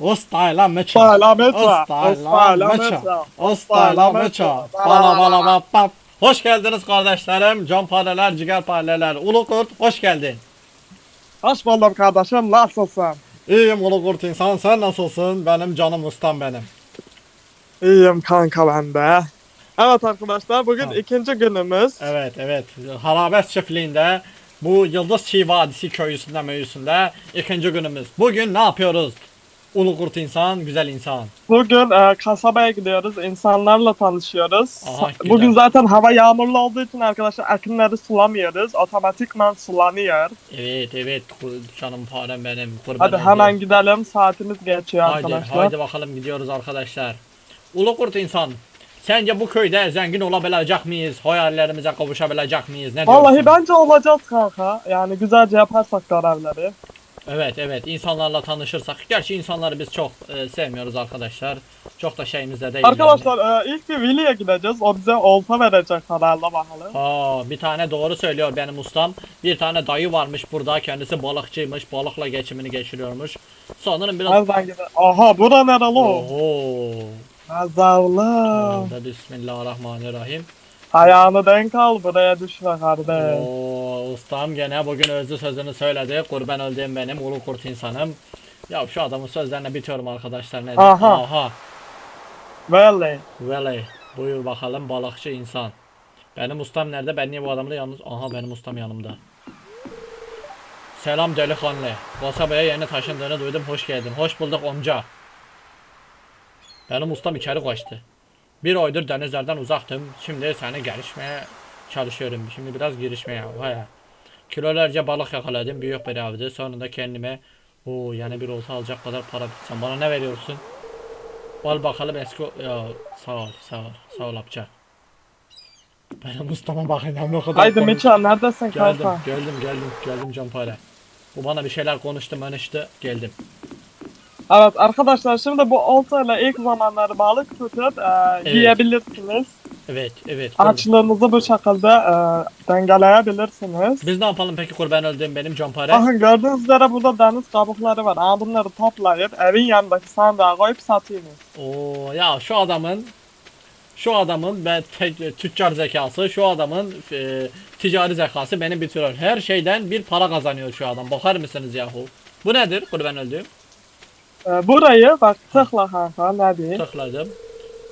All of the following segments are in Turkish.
Ustayla meça. Ustayla meça. Ustayla meça. meça. Ustayla Ustayla meça. meça. Bala bala bap bap. Hoş geldiniz kardeşlerim. Can pareler, ciğer pareler. Ulu kurt hoş geldin. Hoş buldum kardeşim. Nasılsın? İyiyim ulu kurt insan. Sen nasılsın? Benim canım ustam benim. İyiyim kanka ben de. Evet arkadaşlar bugün Tamam. ikinci günümüz. Evet evet. Harabes çiftliğinde bu Yıldız Çiğ Vadisi köyüsünde meyüsünde ikinci günümüz. Bugün ne yapıyoruz? Ulu kurt insan, güzel insan. Bugün e, kasabaya gidiyoruz. insanlarla tanışıyoruz. Aha, güzel. Bugün zaten hava yağmurlu olduğu için arkadaşlar ekinleri sulamıyoruz. Otomatikman sulanıyor. Evet evet canım farem benim. Kurban Hadi olayım. hemen gidelim. Saatimiz geçiyor Haydi, arkadaşlar. haydi bakalım gidiyoruz arkadaşlar. Ulu kurt insan. Sence bu köyde zengin olabilecek miyiz? Hayallerimize kavuşabilecek miyiz? Ne Vallahi diyorsun? bence olacağız kanka. Yani güzelce yaparsak görevleri. Evet evet insanlarla tanışırsak. Gerçi insanları biz çok e, sevmiyoruz arkadaşlar. Çok da şeyimizde değil. yani. Arkadaşlar e, ilk bir Willy'e gideceğiz. O bize olta verecek herhalde bakalım. Aa, bir tane doğru söylüyor benim ustam. Bir tane dayı varmış burada. Kendisi balıkçıymış. Balıkla geçimini geçiriyormuş. Sanırım biraz... Nereden gidelim? Aha bura nere lo? Oho. Orada Bismillahirrahmanirrahim. Ayağını denk al buraya düşme kardeş. Oo, ustam gene bugün özlü sözünü söyledi. Kurban öldüğüm benim ulu kurt insanım. Ya şu adamın sözlerine bitiyorum arkadaşlar. Ne? Aha. Aha. Vallahi. Vele. Buyur bakalım balıkçı insan. Benim ustam nerede? Ben niye bu adamla yalnız? Aha benim ustam yanımda. Selam delikanlı. Kasabaya yeni taşındığını duydum. Hoş geldin. Hoş bulduk amca. Benim ustam içeri kaçtı. Bir aydır denizlerden uzaktım. Şimdi seni gelişmeye çalışıyorum. Şimdi biraz girişmeye. Haya. Kilolarca balık yakaladım. Büyük bir avdı. Sonunda kendime o yani bir olta alacak kadar para bitsem. Bana ne veriyorsun? Al bakalım eski ya sağ ol sağ ol sağ ol apça. Benim ustama bakın ya ne kadar Haydi konuş- Miça neredesin Geldim kanka? geldim geldim geldim Campare. Bu bana bir şeyler konuştu manıştı geldim. Evet arkadaşlar şimdi bu oltayla ilk zamanları balık tutup e, Evet. yiyebilirsiniz. Evet evet. Açlığınızı bu şekilde e, dengeleyebilirsiniz. Biz ne yapalım peki kurban öldüğüm benim Campare? Bakın gördüğünüz üzere burada deniz kabukları var. Ama bunları toplayıp evin yanındaki sandığa koyup satıyorsunuz. Oo ya şu adamın şu adamın ben tek, tüccar zekası, şu adamın e, ticari zekası beni bitiriyor. Her şeyden bir para kazanıyor şu adam. Bakar mısınız yahu? Bu nedir kurban öldüğüm? E, burayı bak tıkla kanka diyeyim. Tıkladım.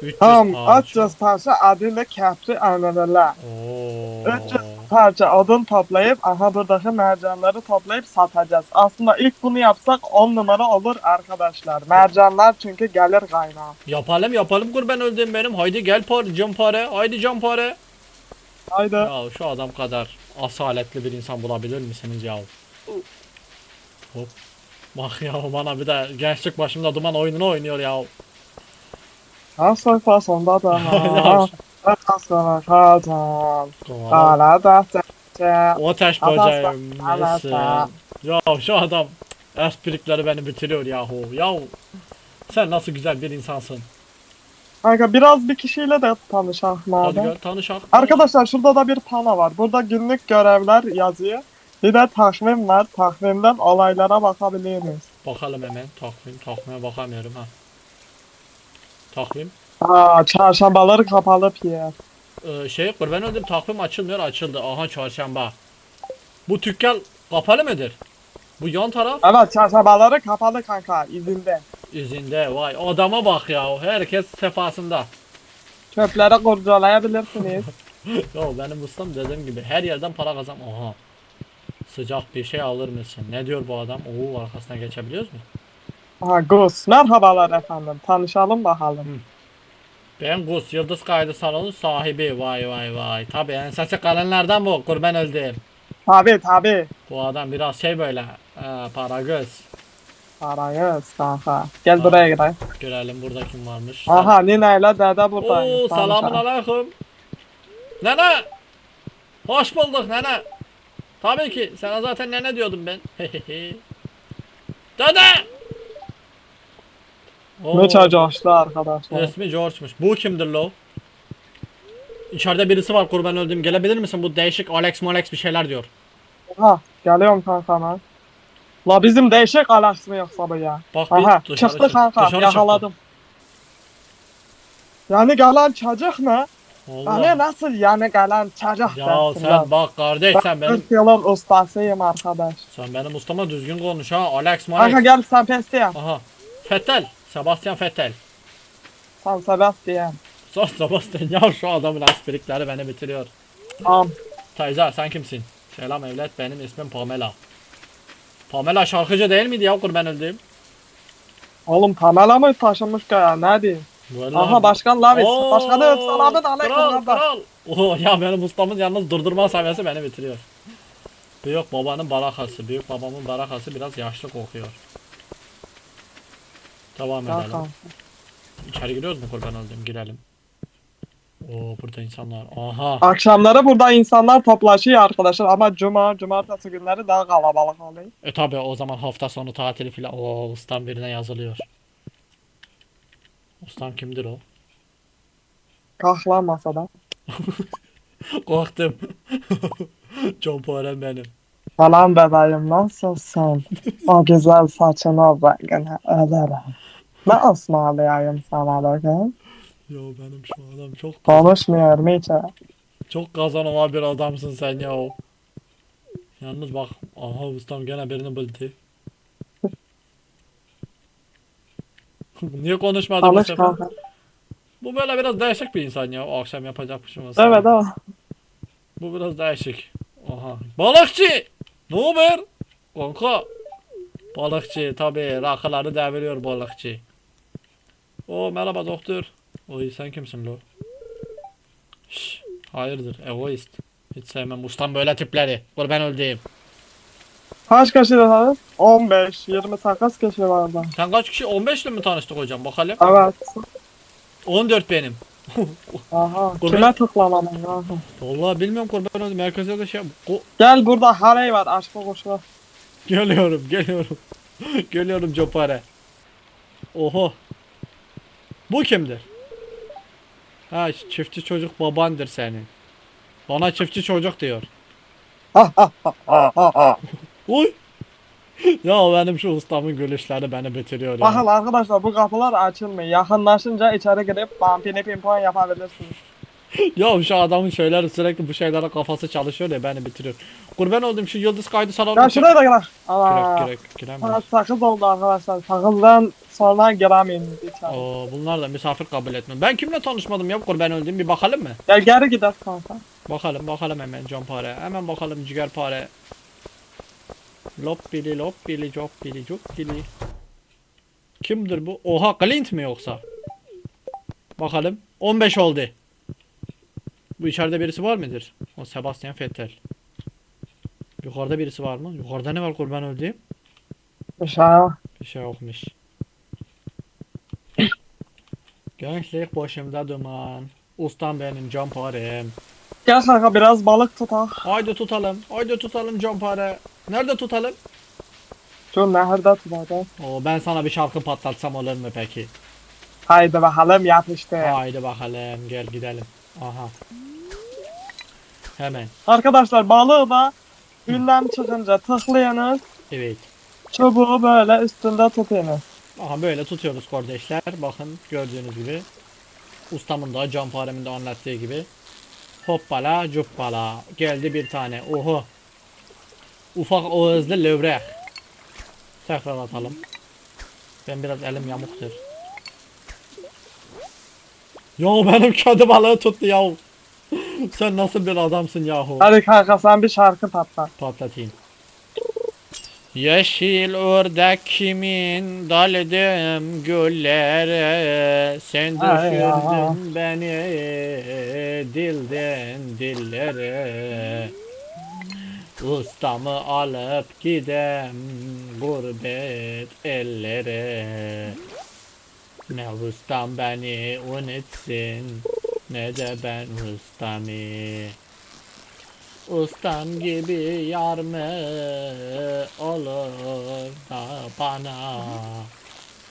300 Tam pound. 300 parça adıyla köprü öneriler. Oo. 300 parça odun toplayıp aha buradaki mercanları toplayıp satacağız. Aslında ilk bunu yapsak 10 numara olur arkadaşlar. Mercanlar çünkü gelir kaynağı. Yapalım yapalım kurban öldüğüm benim. Haydi gel par campare. Haydi campare. Haydi. Ya şu adam kadar asaletli bir insan bulabilir misiniz ya? Hop. Bak ya bana bir de gençlik başımda duman oyununu oynuyor ya. Ha sayfa sonunda da kazan. Kovala. Kara da taş Adam- böceğim? Ya şu adam esprikleri beni bitiriyor yahu. Ya sen nasıl güzel bir insansın. Kanka biraz bir kişiyle de Hadi madem. gel tanışalım. Arkadaşlar şurada da bir pano var. Burada günlük görevler yazıyor. Bir de takvim var. Takvimden olaylara bakabilirsiniz. Bakalım hemen takvim takvime bakamıyorum ha. Takvim. Aa, çarşambaları kapalı piyer. Ee, şey kurban öldüm takvim açılmıyor açıldı. Aha çarşamba. Bu tükkan kapalı mıdır? Bu yan taraf Evet çarşambaları kapalı kanka izinde. izinde. Vay adama bak ya. Herkes sefasında. Çöpleri kurcalayabilirsiniz. Yo benim ustam dediğim gibi her yerden para kazan. Aha. Sıcak bir şey alır mısın? Ne diyor bu adam? Oo arkasına geçebiliyoruz mu? Aha Gus. Merhabalar efendim. Tanışalım bakalım. Ben Gus Yıldız Kaydı Salonu sahibi. Vay vay vay. Tabi ensesi kalınlardan bu. Kurban öldüm. Tabi tabi. Bu adam biraz şey böyle. Ee, para göz. Parayız kanka. Gel buraya gidelim. Görelim burada kim varmış. Aha Nina ile dede buradaymış. Oo selamun aleyküm. Nene. Hoş bulduk nene. Tabii ki. Sana zaten nene diyordum ben. Dede. Oo, Ne çocuğuştu arkadaşlar. İsmi George'muş. Bu kimdir lo? İçeride birisi var kurban öldüm. Gelebilir misin? Bu değişik Alex Molex bir şeyler diyor. Aha geliyorum kanka ben. La bizim değişik Alex mi yoksa bu ya? Bak bir Aha dışarı çıktı çık- kanka dışarı yakaladım. Yani gelen çocuk mu? Çıktı. Yani Allah. nasıl yani gelen çocuk Ya sen bak kardeş sen Ben benim 40 yılın ustasıyım arkadaş. sen benim ustama düzgün konuş ha. Alex Kanka Malex. gel sen Pestiyan. Aha. Fettel. Sebastian Fettel. San Sebastian. Sos Sebastian ya şu adamın asperikleri beni bitiriyor. Tamam. Tayza sen kimsin? Selam evlat benim ismim Pamela. Pamela şarkıcı değil miydi ya kurban öldüğüm? Oğlum Pamela mı taşınmış ya ne diyeyim? Vallahi- Aha başkan Lavis. Oo, Başkanım selamun aleyküm Kral kral. Oo ya benim ustamın yalnız durdurma seviyesi beni bitiriyor. Büyük babanın barakası. Büyük babamın barakası biraz yaşlı kokuyor. Devam edelim. Kanka. İçeri giriyoruz mu kurban öldüğüm? Girelim. Oo burada insanlar. Aha. Akşamları burada insanlar toplaşıyor arkadaşlar ama cuma, cumartesi günleri daha kalabalık oluyor. E tabi o zaman hafta sonu tatili filan. Oo ustam birine yazılıyor. Ustam kimdir o? Kalk masada. Korktum. Poirot benim. Falan bebeğim nasılsın? o güzel saçına bakın ölürüm. Ne ısmarlayayım sana bakın? Yo benim şu adam çok Konuşmuyorum hiç. çok kazanova bir adamsın sen ya. Yalnız bak aha ustam gene birini buldu. Niye konuşmadı bu Konuş sefer? kanka. Bu böyle biraz değişik bir insan ya. O akşam yapacak bir şey olmasa. Evet evet. Bu biraz değişik. Aha. Balıkçı! Ne haber? Kanka. Balıkçı tabii rakıları deviriyor balıkçı. O merhaba doktor. Oy sen kimsin lo? Şş, hayırdır egoist. Hiç sevmem ustam böyle tipleri. Kurban öldüğüm. Kaç kişi dediniz? 15, 28 kişi vardı. Sen kaç kişi? 15 ile mi tanıştık hocam bakalım? Evet. 14 benim. Aha. Kurban- Kime tıklamadın kanka? Vallahi bilmiyorum kurban öldüm. Merkeze de şey... Ko- Gel burada Harey var aşkı kuşu. Geliyorum, geliyorum. geliyorum Copare. Oho. Bu kimdir? Ha çiftçi çocuk babandır senin. Bana çiftçi çocuk diyor. Uy. ya benim şu ustamın gülüşleri beni bitiriyor ya. Bakın arkadaşlar bu kapılar açılmıyor. Yakınlaşınca içeri girip vampini pimpon yapabilirsiniz. ya şu adamın şeyler sürekli bu şeylere kafası çalışıyor ya beni bitiriyor. Kurban oldum şu yıldız kaydı salonu. Ya şuraya da girer. Aa. giremiyoruz. Saat 8 oldu arkadaşlar. 8'den sonra giremeyim içeri. Oo, bunlar da misafir kabul etmiyor. Ben kimle tanışmadım ya kurban öldüm bir bakalım mı? Gel geri gidelim kanka. Bakalım bakalım hemen Canpare. Hemen bakalım Cigerpare. Lop bili lop bili cop bili cop bili. Kimdir bu? Oha Clint mi yoksa? Bakalım. 15 oldu. Bu içeride birisi var mıdır? O Sebastian Vettel. Yukarıda birisi var mı? Yukarıda ne var kurban öldü? Aşağı. Bir şey yokmuş. Gençlik başımda duman. Ustam benim Canparem. Gel kanka biraz balık tutak. Haydi tutalım. Haydi tutalım Canpare. Nerede tutalım? Şu nehirde tutacağız. Oo, ben sana bir şarkı patlatsam olur mu peki? Haydi bakalım yap işte. Haydi bakalım gel gidelim. Aha. Hemen. Arkadaşlar balığı da günden çıkınca tıklayanız. Evet. Çubuğu böyle üstünde tutuyunuz. Aha böyle tutuyoruz kardeşler. Bakın gördüğünüz gibi. Ustamın da Canparem'in de anlattığı gibi. Hoppala cuppala. Geldi bir tane. Oho. Ufak ağızlı lövrek. Tekrar atalım. Ben biraz elim yamuktur. Ya benim kedi balığı tuttu ya. Sen nasıl bir adamsın yahu? Hadi kanka sen bir şarkı patlat. Patlatayım. Yeşil ördek kimin daldım güllere Sen ya. düşürdün beni dilden dillere Ustamı alıp gidem gurbet ellere Ne ustam beni unutsun ne de ben ustamı Ustam gibi yar mı olur da bana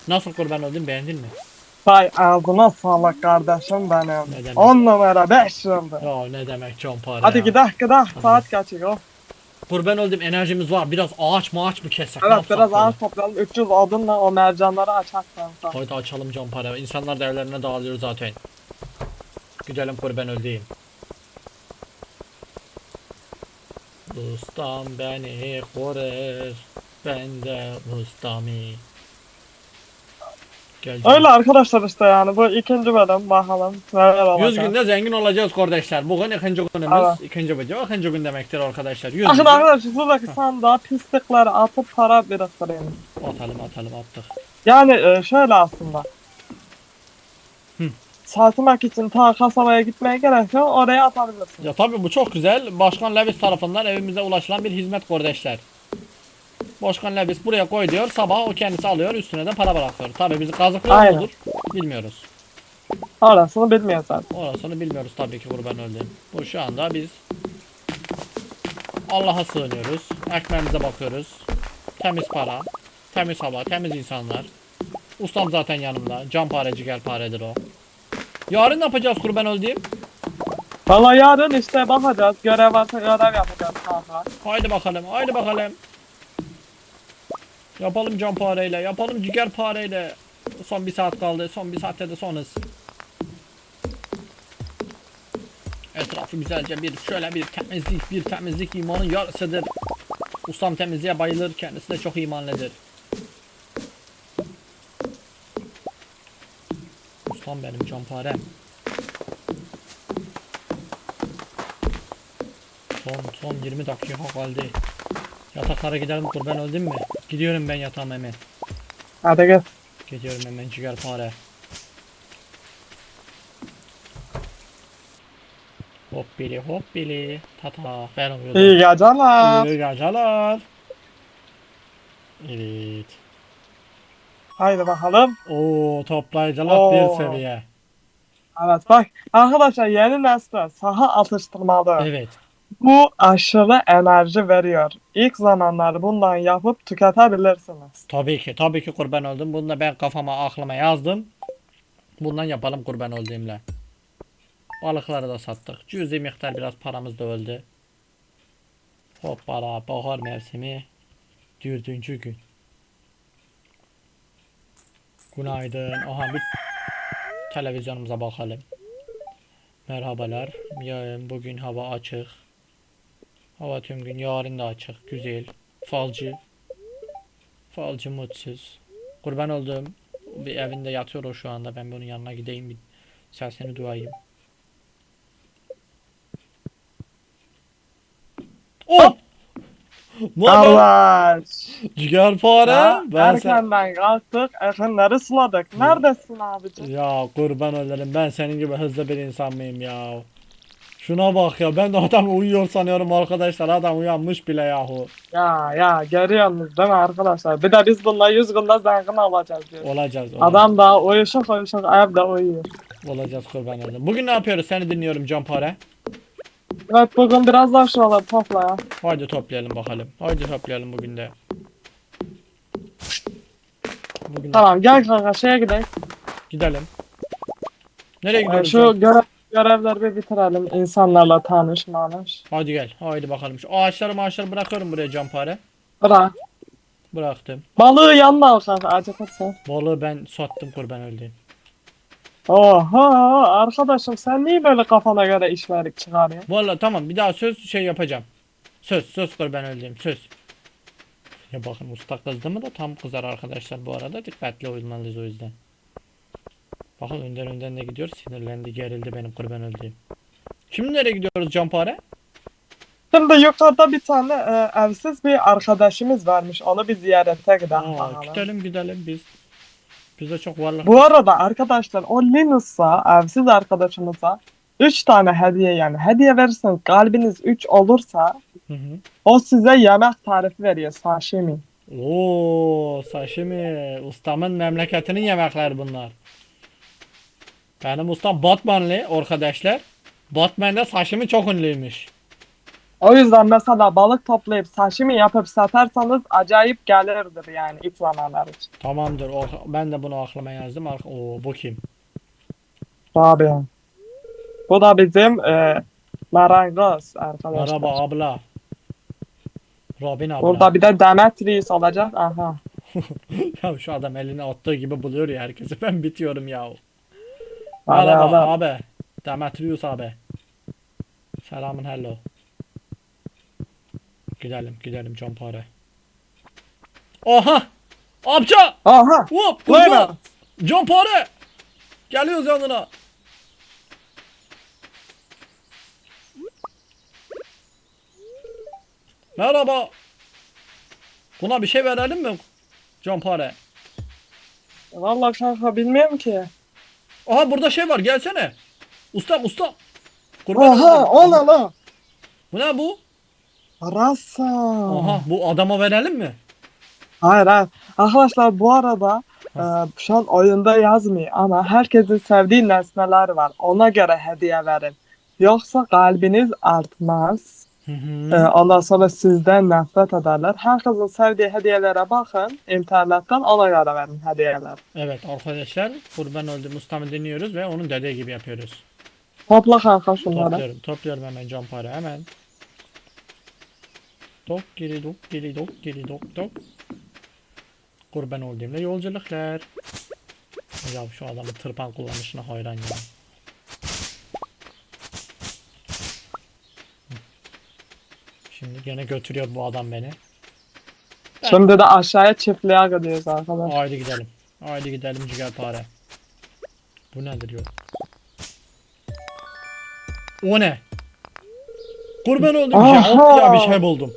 Nasıl kurban oldun beğendin mi? Vay ağzına sağlık kardeşim benim. demek? 10 numara 5 yıldır. Ya ne demek Para Hadi gidelim gidelim. Saat kaçıyor. Kurban öldüm enerjimiz var. Biraz ağaç mağaç mı kessek? Evet biraz ağaç toplayalım. 300 odunla o mercanları açak kanka. Haydi açalım cam para. İnsanlar da evlerine dağılıyor zaten. Gidelim kurban öldüğüm. Ustam beni korur. Ben de ustami. Gel canım. Öyle arkadaşlar işte yani bu ikinci bölüm bakalım neler olacak. 100 günde zengin olacağız kardeşler. Bugün ikinci günümüz. Evet. ikinci video ikinci gün demektir arkadaşlar. 100 Bakın arkadaşlar buradaki sandığa pislikleri atıp para biriktireyim. atalım atalım attık. Yani e, şöyle aslında. Hı. Satmak için ta kasabaya gitmeye gerek yok oraya atabilirsin. Ya tabii bu çok güzel. Başkan Levis tarafından evimize ulaşılan bir hizmet kardeşler. Başkan Levis buraya koy diyor. Sabah o kendisi alıyor. Üstüne de para bırakıyor. Tabii bizi Aynen. mudur? Bilmiyoruz. Orasını bilmiyor zaten. Orasını bilmiyoruz tabii ki kurban öldüğüm. Bu şu anda biz Allah'a sığınıyoruz. Ekmeğimize bakıyoruz. Temiz para, temiz hava, temiz insanlar. Ustam zaten yanımda. Can pareci gel paredir o. Yarın ne yapacağız kurban öldüğüm? Valla yarın işte bakacağız. Görev varsa görev yapacağız kanka. Haydi bakalım, haydi bakalım. Yapalım can pareyle, yapalım ciger pareyle. Son bir saat kaldı, son bir saatte de sonuz. Etrafı güzelce bir şöyle bir temizlik, bir temizlik imanın yarısıdır. Ustam temizliğe bayılır, kendisi de çok imanlıdır. Ustam benim canparem. Son son 20 dakika kaldı. Yataklara gidelim kurban öldüm mü? Gidiyorum ben yatağıma hemen. Hadi gel. Gidiyorum hemen ciğer fare. Hop bili hop bili. Tata. Ben İyi uyudum. geceler. İyi geceler. Evet. Haydi bakalım. Oo toplayıcılar Oo. bir seviye. Evet bak arkadaşlar yeni nesle saha atıştırmalı. Evet. Bu aşırı enerji veriyor. İlk zamanlar bundan yapıp tüketebilirsiniz. Tabii ki. Tabii ki kurban oldum. Bunu da ben kafama aklıma yazdım. Bundan yapalım kurban olduğumla. Balıkları da sattık. Cüzi miktar biraz paramız da öldü. Hoppala bahar mevsimi. Dördüncü gün. Günaydın. Aha bir televizyonumuza bakalım. Merhabalar. Bugün hava açık. Hava tüm gün yarın da açık. Güzel. Falcı. Falcı mutsuz. Kurban olduğum bir evinde yatıyor o şu anda. Ben bunun yanına gideyim bir sesini duyayım. Oh! Kardeş. Ciğerpare. Ya, Ben sen... erkenden kalktık, efendileri suladık. Neredesin abicim? Ya kurban olurum ben senin gibi hızlı bir insan mıyım ya? Şuna bak ya ben de adam uyuyor sanıyorum arkadaşlar adam uyanmış bile yahu. Ya ya görüyorsunuz değil mi arkadaşlar? Bir de biz bununla 100 günde zengin olacağız diyor. Olacağız. olacağız. Adam da uyuşuk uyuşuk evde uyuyor. Olacağız kurban oldum. Bugün ne yapıyoruz seni dinliyorum Canpare. Evet bugün biraz daha şuraları topla ya. Haydi toplayalım bakalım. Haydi toplayalım bugün de. Bugün de Tamam gel kanka şeye gidelim. gidelim. Nereye Ee, gidiyoruz? şu Can? Görev, görevleri bir bitirelim. İnsanlarla tanış manış. Hadi gel. Haydi bakalım. Şu ağaçları maaşları bırakıyorum buraya Canpare. Bırak. Bıraktım. Balığı yanına al kanka acıkırsa. Balığı ben sattım kurban öldüğüm. Oha arkadaşım sen niye böyle kafana göre işler çıkarıyorsun? Vallahi tamam bir daha söz şey yapacağım. Söz söz kurban öldüğüm söz. Ya bakın usta kızdı mı da tam kızar arkadaşlar bu arada dikkatli olmalıyız o yüzden. Bakın önden önden de gidiyor sinirlendi gerildi benim kurban öldüğüm. Şimdi nereye gidiyoruz Canpare? Şimdi yukarıda bir tane e, evsiz bir arkadaşımız varmış. Onu bir ziyarete gidelim Aa, gidelim gidelim biz. Bize çok varlık. Bu arada arkadaşlar o Linus'a, evsiz arkadaşımıza 3 tane hediye yani hediye verirseniz kalbiniz 3 olursa Hı hı. o size yemek tarifi veriyor sashimi. Oo, sashimi. Ustamın memleketinin yemekleri bunlar. Benim ustam Batmanlı arkadaşlar. Batman'da sashimi çok ünlüymüş. O yüzden mesela balık toplayıp sashimi yapıp satarsanız acayip gelirdir yani ilk zamanlar için. Tamamdır. O, ben de bunu aklıma yazdım. Ar- Oo, bu kim? Tabii. Bu da bizim e, marangoz arkadaşlar. Merhaba abla. Robin abla. Burada bir de Demetrius olacak. Aha. ya şu adam eline attığı gibi buluyor ya herkesi. Ben bitiyorum ya. Merhaba hadi. abi. Demetrius abi. Selamın hello. Gidelim gidelim Campare. Oha! Amca! Aha. Hop! Buyurun. Campare! Geliyoruz yanına. Merhaba. Buna bir şey verelim mi? Campare. Vallahi kanka bilmiyorum ki. Aha burada şey var gelsene. Ustam ustam. Kurban Oha olayım. ne lan? Bu ne bu? Rasa. Aha bu adama verelim mi? Hayır hayır. Arkadaşlar bu arada e, şu an oyunda yazmıyor ama herkesin sevdiği nesneler var. Ona göre hediye verin. Yoksa kalbiniz artmaz. Hı hı. E, ondan sonra sizden nefret ederler. Herkesin sevdiği hediyelere bakın. internetten ona göre verin hediyeler. Evet arkadaşlar kurban öldüm ustamı dinliyoruz ve onun dediği gibi yapıyoruz. Topla kanka şunları. Topluyorum topluyorum hemen campare hemen. Dok geri dok geri dok geri dok dok. Kurban olduğumda yolculuklar. Ya şu adamın tırpan kullanışına hayran ya. Şimdi gene götürüyor bu adam beni. Şimdi de aşağıya çiftliğe gidiyoruz arkadaşlar. Haydi gidelim. Haydi gidelim ciğerpare. Bu nedir yok? O ne? Kurban oldum. Aha! Ya bir şey buldum.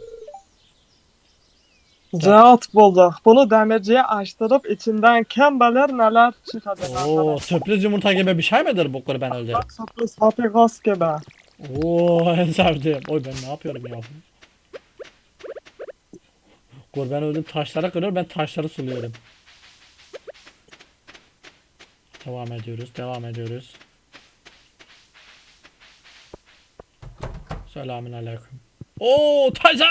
Cevap bulduk. Bunu demirciye açtırıp içinden kim bilir neler çıkacak Oo, sürpriz yumurta gibi bir şey midir bu kurban öldü? Sürpriz papikos gibi. Oo, en sevdiğim. Oy ben ne yapıyorum ya? Kurban öldüm taşlara kırıyor ben taşları suluyorum. Devam ediyoruz, devam ediyoruz. Selamün aleyküm. Oo, teyze!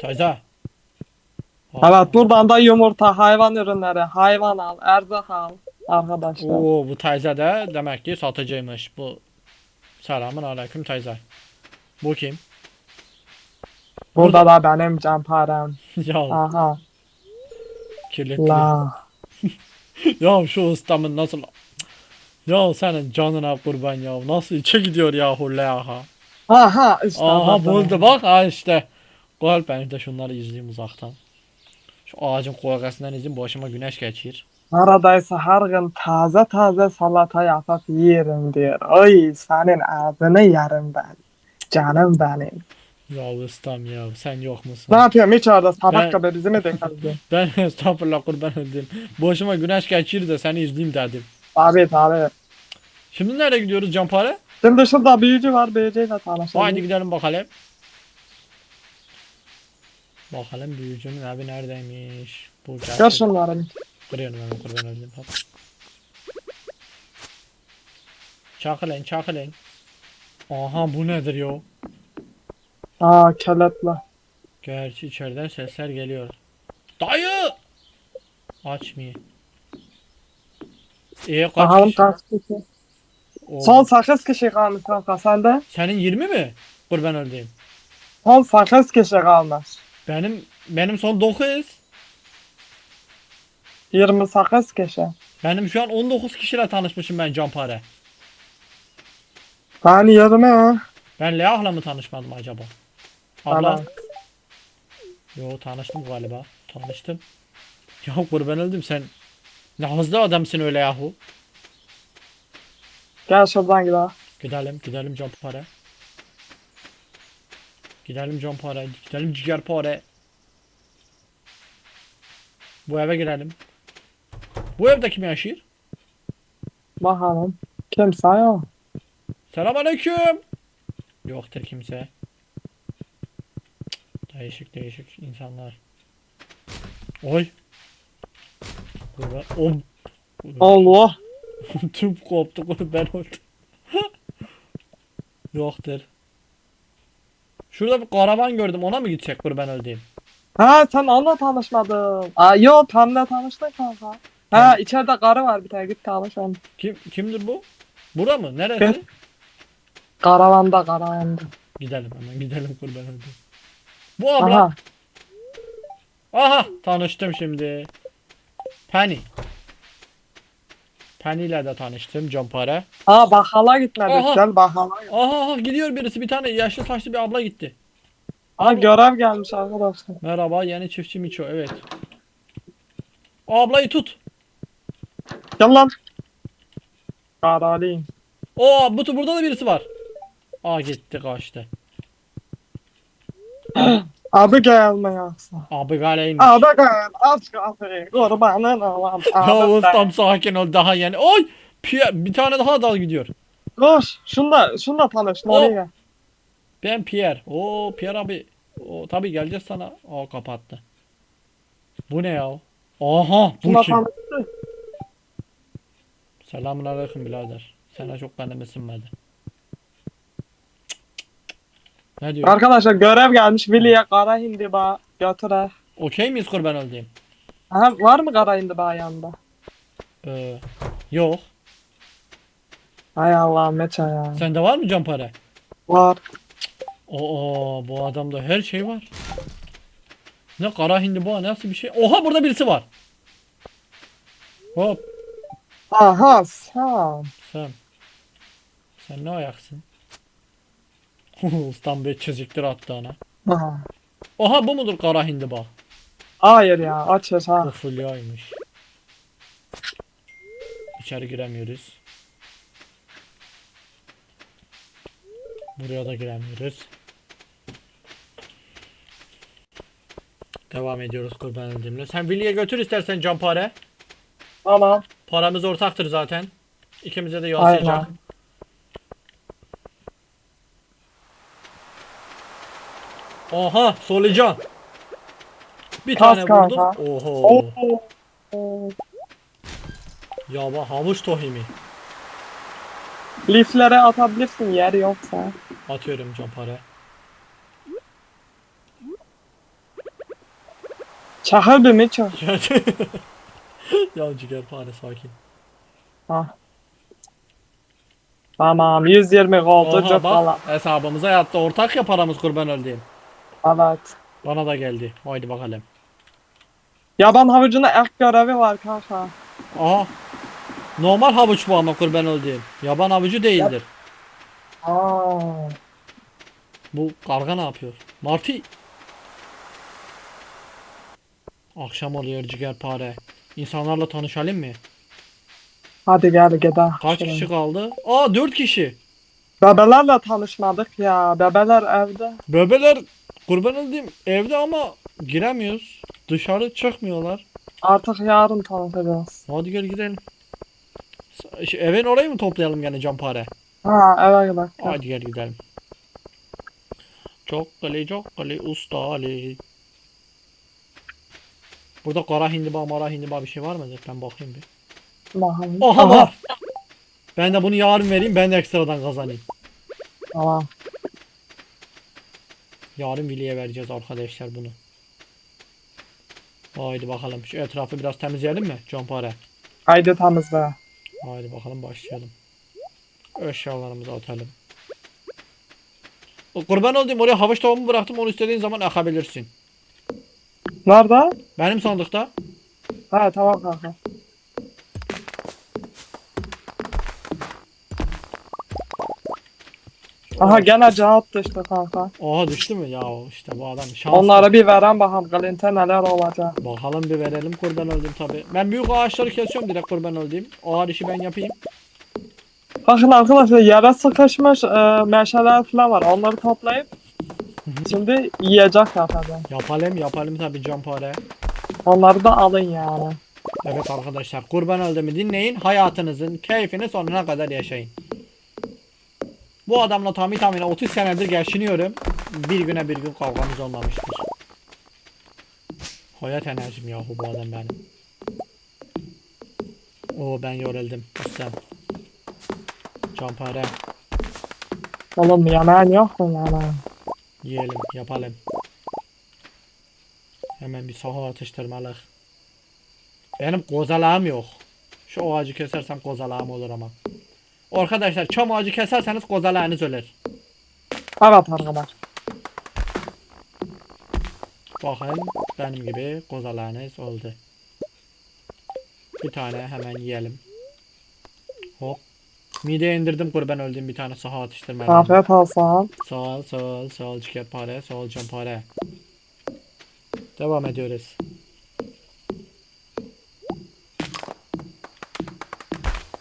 Teyze! Evet buradan da yumurta, hayvan ürünleri, hayvan al, erzak al arkadaşlar. Oo, bu teyze de demek ki satıcıymış. Bu Selamün aleyküm teyze. Bu kim? Burada da benim camparem. ya Aha. kirletli. La. Ya şu ustamın nasıl... Ya senin canına kurban ya. Nasıl içe gidiyor ya hullaha. Aha işte. Aha buldu bak ha işte. Gel ben de şunları izleyeyim uzaktan. Şu ağacın kolgasından izin başıma güneş geçir. Neredeyse her gün taze taze salata yapıp yerim diyor. Oy senin ağzını yerim ben. Canım benim. Ya ustam ya sen yok musun? Ne yapıyorum hiç orada Ben- sabah kadar bizi mi dekaldın? Ben estağfurullah kurban öldüm. Başıma güneş geçir de seni izleyeyim dedim. Tabii tabii. Şimdi nereye gidiyoruz Canpare? Şimdi şurada büyücü var büyücüyle tanışalım. Haydi gidelim bakalım. Bakalım büyücünün evi neredeymiş? Bu Gel gerçek. şunları. Kırıyorum hemen kurban öldüm. Hop. Çakılayın çakılayın. Aha bu nedir yo? Aa kelepli. Gerçi içeriden sesler geliyor. Dayı! Açmıyor. İyi kaç Bakalım kişi? kaç kişi. Oo. Son 8 kişi kalmış kanka sende. Senin 20 mi? Kurban öldüm. Son 8 kişi kalmış. Benim benim son 9. 28 kişi. Benim şu an 19 kişiyle tanışmışım ben Canpare. Ben 20. Ben Leah'la mı tanışmadım acaba? Abla. Yo tanıştım galiba. Tanıştım. Ya kurban öldüm sen. Ne hızlı adamsın öyle yahu. Gel şuradan gidelim. Gidelim gidelim Canpare. Gidelim Canpare. Gidelim Ciğerpare. Bu eve girelim. Bu evde kim yaşıyor? Bakalım. Kimse yok. Selamünaleyküm. Yoktur kimse. Değişik değişik insanlar. Oy. Kurban. Om. Allah. Tüm koptu kurban oldu. Yoktur. Şurada bir karavan gördüm ona mı gidecek kurban öldüğüm? Ha sen onunla tanışmadın. Aa yok Pam'la tanıştık kanka. Ha içeride karı var bir tane git tanış onu. Kim kimdir bu? Bura mı? Neresi? Ben- Karavanda karavanda. Gidelim hemen gidelim kurban öldüğüm. Bu abla. Aha. Aha tanıştım şimdi. Penny. Penny ile de tanıştım Campare. Aa bakhala gitmedik. Aha. Gel bakhala. Aha aha, gidiyor birisi bir tane yaşlı saçlı bir abla gitti. Aa görev gelmiş arkadaşlar. Merhaba yeni çiftçi Miço evet. O ablayı tut. Gel lan. Karalıyım. O bu burada da birisi var. Aa gitti kaçtı. Abi gelme yoksa. Abi galeymiş. Abi gel. Aç kapıyı. Kurbanın olam. Ya ustam sakin ol daha yeni. Oy! Pierre, bir tane daha dal gidiyor. Koş. Şunla, şunla tanış. O- Nereye? Ben Pierre. Oo Pierre abi. O tabii geleceğiz sana. O kapattı. Bu ne ya? Aha bu Şunla kim? tanış. Selamun aleyküm birader. Sana çok benim ısınmadı. Ne diyor? Arkadaşlar görev gelmiş. Vili'ye kara hindiba götüre. Okey miyiz kurban öldüğüm? Aha, var mı kara hindiba yanında? Ee, yok. Hay Allah meça ya. Sende var mı campare? Var. Oo bu adamda her şey var. Ne kara hindi bu nasıl bir şey? Oha burada birisi var. Hop Aha sen. sen. Sen ne ayaksın? Ustam bir çiziktir attı ona. Aha. Oha bu mudur kara hindi bak? Hayır ya açız ha. Bu fulyaymış. İçeri giremiyoruz. Buraya da giremiyoruz. Devam ediyoruz kurban öldüğümle. Sen Willy'e götür istersen campare. Tamam. Paramız ortaktır zaten. İkimize de yansıyacak. Aynen. Oha solucan. Bir Kas tane kanka. vurdum. Oho. Oo. Ya bak havuç tohimi. Liflere atabilirsin yer yoksa. Atıyorum campare. Çahır bir mi çok? ya ciğerpare sakin. Ha. Tamam 120 oldu Oha bak falan. hesabımıza yattı. Ortak ya paramız kurban öldüğüm. Evet. Bana da geldi. Haydi bakalım. Yaban havucuna ek görevi var kanka. Aha. Normal havuç bu ama kurban öldüğüm. Yaban havucu değildir. Aa. Bu karga ne yapıyor? Marty. Akşam oluyor ciğerpare. İnsanlarla tanışalım mı? Hadi gel gidelim. Kaç kişi kaldı? Aa 4 kişi. Bebelerle tanışmadık ya. Bebeler evde. Bebeler kurban öldüğüm evde ama giremiyoruz. Dışarı çıkmıyorlar. Artık yarın tanışacağız. Hadi gel gidelim. Şu evin orayı mı toplayalım gene campare? Ha eve gidelim. Hadi gel gidelim. Çok Ali çok Ali usta Ali. Burada kara hindiba mara hindiba bir şey var mıdır? Ben bakayım bir. Bakalım. Oha var. Ben de bunu yarın vereyim ben de ekstradan kazanayım. Tamam. Yarın Vili'ye vereceğiz arkadaşlar bunu. Haydi bakalım. Şu etrafı biraz temizleyelim mi? Campare. Haydi temizle. Haydi bakalım başlayalım. Eşyalarımızı atalım. Kurban olduğum oraya havuç tavuğumu bıraktım. Onu istediğin zaman akabilirsin. Nerede? Benim sandıkta. Ha tamam kanka. Aha gene cevap düştü kanka. Oha düştü mü? Ya işte bu adam şanslı. Onlara bir veren bakalım Galinte neler olacak. Bakalım bir verelim kurban öldüm tabi. Ben büyük ağaçları kesiyorum direkt kurban öldüm. O ağır işi ben yapayım. Bakın arkadaşlar yere sıkışmış e, meşeler falan var. Onları toplayıp şimdi yiyecek yapacağım. Yapalım yapalım tabi campare. Onları da alın yani. Evet arkadaşlar kurban öldüğümü dinleyin. Hayatınızın keyfini sonuna kadar yaşayın. Bu adamla tahmin tahmine 30 senedir geçiniyorum. Bir güne bir gün kavgamız olmamıştır. Hayat enerjim yahu bu adam benim. Oo ben yoruldum. Ustam. Campare. Oğlum yemeğin yok mu yani? Yiyelim, yapalım. Hemen bir saha atıştırmalık. Benim kozalağım yok. Şu ağacı kesersem kozalağım olur ama. Arkadaşlar çam ağacı keserseniz kozalağınız ölür. Evet arkadaş. Bakın benim gibi kozalarınız oldu. Bir tane hemen yiyelim. Hop. Mideye indirdim kurban öldüğüm bir tane saha atıştırmalı. Afiyet olsun. Sağ ol, sağ ol, sağ ol ciğerpare, sağ ol canpare. Devam ediyoruz.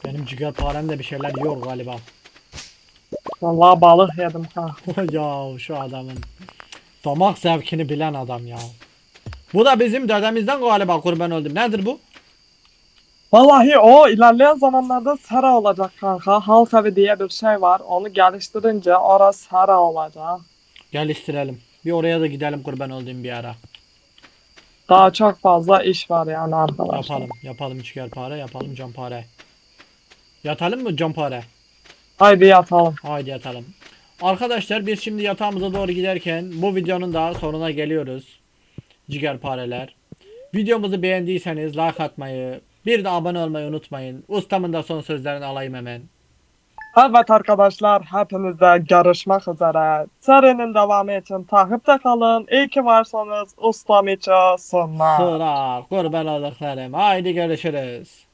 Benim ciğerparem de bir şeyler yiyor galiba. Vallahi balık yedim ha. ya şu adamın damak zevkini bilen adam ya. Bu da bizim dedemizden galiba kurban öldüm. Nedir bu? Vallahi o ilerleyen zamanlarda sera olacak kanka. Halk evi diye bir şey var. Onu geliştirince orası sera olacak. Geliştirelim. Bir oraya da gidelim kurban öldüğüm bir ara. Daha çok fazla iş var yani arkadaşlar. Yapalım. Yapalım ciğerpare, yapalım canpare. Yatalım mı canpare? Haydi yatalım. Haydi yatalım. Arkadaşlar biz şimdi yatağımıza doğru giderken bu videonun da sonuna geliyoruz. Cigerpareler. Videomuzu beğendiyseniz like atmayı, bir de abone olmayı unutmayın. Ustamın da son sözlerini alayım hemen. Evet arkadaşlar hepinizle görüşmek üzere. Serinin devamı için takipte kalın. İyi ki varsınız ustam için sonlar. Sıra kurban olduklarım. Haydi görüşürüz.